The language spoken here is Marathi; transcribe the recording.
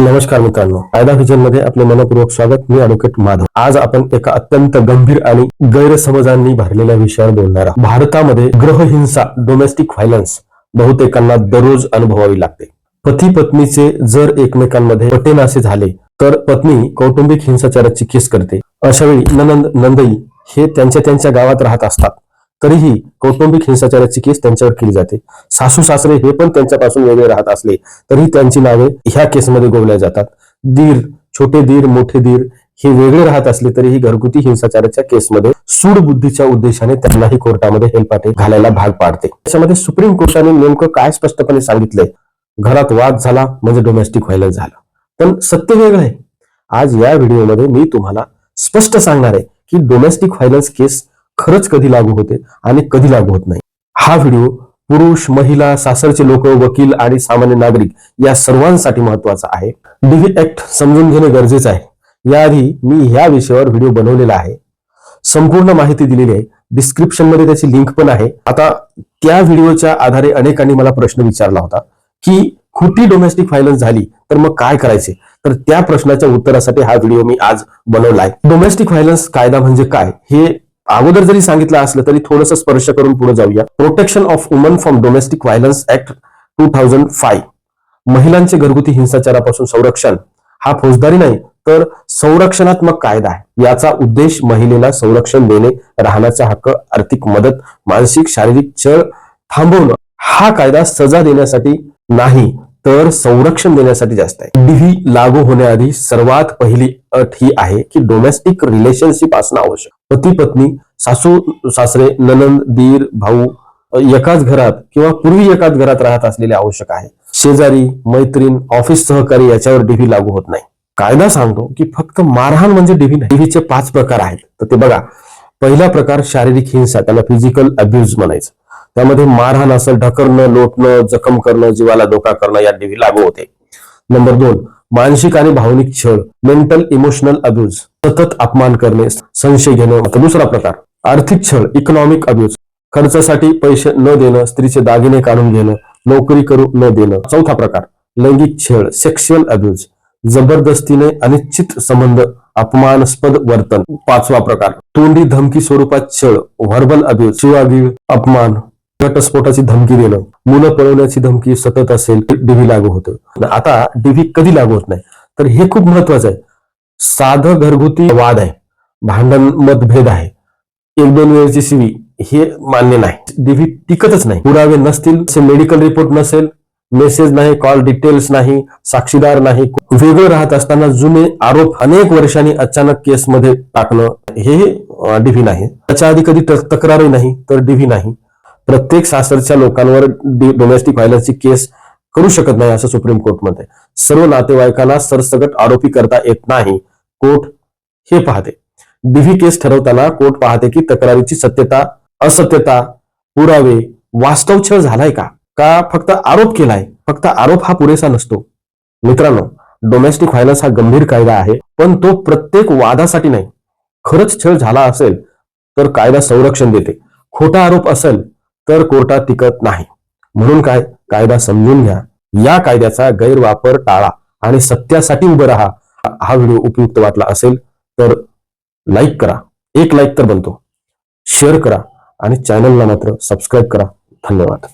नमस्कार मित्रांनो. कायदा व्हिजनमध्ये आपले मनपूर्वक स्वागत. मी ॲडव्होकेट माधव. आज आपण एका अत्यंत गंभीर आणि गैरसमजांनी भरलेल्या विषयावर बोलणार आहोत. भारतामध्ये ग्रहहिंसा डोमेस्टिक व्हायलन्स बहुतेकांना दररोज अनुभवावी लागते. पती पत्नीचे जर एकमेकांमध्ये पटेनासे झाले तर पत्नी कौटुंबिक हिंसाचाराची केस करते. अशावेळी ननंद नंदई हे त्यांच्या त्यांच्या गावात राहत असतात. तरीही कौटुंबिक हिंसाचाराची केस त्यांच्यावर केली जाते. सासू सासरे हे पण त्यांच्यापासून वेगळे राहत असले तरी त्यांची नावे ह्या केसमध्ये गोवल्या जातात. दीर छोटे दीर मोठे दीर हे वेगळे राहत असले तरीही घरगुती हिंसाचाराच्या केसमध्ये सूड बुद्धीच्या उद्देशाने त्यांनाही कोर्टामध्ये हेलपाटे घालायला भाग पाडते. त्याच्यामध्ये सुप्रीम कोर्टाने नेमकं काय स्पष्टपणे सांगितलंय? घरात वाद झाला म्हणजे डोमेस्टिक व्हायलन्स झाला. पण सत्य वेगळं आहे. आज या व्हिडिओमध्ये मी तुम्हाला स्पष्ट सांगणार आहे की डोमेस्टिक व्हायलन्स केस खरंच कधी लागू होते आणि कधी लागू होत नाही. हा व्हिडिओ पुरुष महिला सासरचे लोक वकील आणि सामान्य नागरिक या सर्वांसाठी महत्त्वाचा आहे. डीव्ही ऍक्ट समजून घेणे गरजेचं आहे. याआधी मी ह्या विषयावर व्हिडिओ बनवलेला आहे. संपूर्ण माहिती दिलेली आहे. डिस्क्रिप्शनमध्ये त्याची लिंक पण आहे. आता त्या व्हिडिओच्या आधारे अनेकांनी मला प्रश्न विचारला होता की खोटी डोमेस्टिक व्हायलन्स झाली तर मग काय करायचे? तर त्या प्रश्नाच्या उत्तरासाठी हा व्हिडिओ मी आज बनवलाय डोमेस्टिक व्हायलन्स कायदा म्हणजे काय? हे अगोदर जरी सांगितलं असलं तरी थोडस स्पर्श करून पुढे जाऊया. Protection of women from domestic violence act two thousand five महिलांचे घरगुती हिंसाचारापासून संरक्षण. हा फौजदारी नाही तर संरक्षणात्मक कायदा आहे. याचा उद्देश महिलेला संरक्षण देणे राहण्याचा हक्क आर्थिक मदत मानसिक शारीरिक छळ थांबवणं. हा कायदा सजा देण्यासाठी नाही तर संरक्षण देण्यासाठी जास्त आहे. डीव्ही लागू होण्याआधी सर्वात पहिली अट ही आहे की डोमेस्टिक रिलेशनशिप असणं आवश्यक. पती पत्नी सासू सासरे ननंद दीर भाऊ एकाच घरात किंवा पूर्वी एकाच घरात राहत असलेले आवश्यक आहे. शेजारी मैत्रीण ऑफिस सहकारी याच्यावर डीव्ही लागू होत नाही. कायदा सांगतो की फक्त मारहाण म्हणजे डीव्ही डीव्हीचे पाच प्रकार आहेत. तर ते बघा. पहिला प्रकार शारीरिक हिंसा त्याला फिजिकल अब्युज म्हणायचं. त्यामध्ये मारहाण असं ढकलणं लोटणं जखम करणं जीवाला धोका करणं या डीव्ही लागू होते. नंबर दोन मानसिक आणि भावनिक छळ मेंटल इमोशनल अब्युज सतत अपमान करणे संशय घेणं दुसरा प्रकार आर्थिक छळ इकॉनॉमिक अब्यूज खर्चासाठी पैसे न देणं स्त्रीचे दागिने काढून घेणं नोकरी करू न देणं. चौथा प्रकार लैंगिक छळ सेक्शुअल अब्यूज जबरदस्तीने अनिश्चित संबंध अपमानास्पद वर्तन. पाचवा प्रकार तोंडी धमकी स्वरूपात छळ व्हर्बल अब्यूज शिवागीळ अपमान घटस्फोटाची धमकी देणं. मुलं पळवण्याची धमकी सतत असेल डीव्ही लागू होतं. आता डीव्ही कधी लागू होत नाही? तर हे खूप महत्वाचं आहे. साधं घरगुती वाद आहे. भांडण मतभेद आहे. एक दोन वेळेची शिवी हे मान्य नाही. डीव्ही टिकतच नाही. पुरावे नसतील मेडिकल रिपोर्ट नसेल मेसेज नाही कॉल डिटेल्स नाही साक्षीदार नाही. वेगळं राहत असताना जुने आरोप अनेक वर्षांनी अचानक केसमध्ये टाकणं हे डीव्ही नाही. त्याच्या आधी कधी तक्रारही नाही तर डीव्ही नाही. प्रत्येक सासरच्या लोकांवर डोमेस्टिक व्हायलन्सची केस करू शकत नाही असं सुप्रीम कोर्टमध्ये सर्व नातेवाईकांना सरसगट आरोपी करता येत नाही. कोर्ट हे पाहते. डीव्ही केस ठरवताना कोर्ट पाहते की तक्रारीची सत्यता असत्यता पुरावे वास्तव छळ झालाय का? का फक्त आरोप केलाय? फक्त आरोप हा पुरेसा नसतो. मित्रांनो डोमेस्टिक व्हायलन्स हा गंभीर कायदा आहे पण तो प्रत्येक वादासाठी नाही. खरंच छळ झाला असेल तर कायदा संरक्षण देते. खोटा आरोप असेल तर कोर्टात टिकत नाही. म्हणून काय? कायदा समजून घ्या. या कायद्याचा गैरवापर टाळा आणि सत्यासाठी उभं राहा. हा व्हिडिओ उपयुक्त वाटला असेल तर लाईक करा. एक लाईक तर बनतो. शेअर करा आणि चॅनलला मात्र सबस्क्राईब करा. धन्यवाद.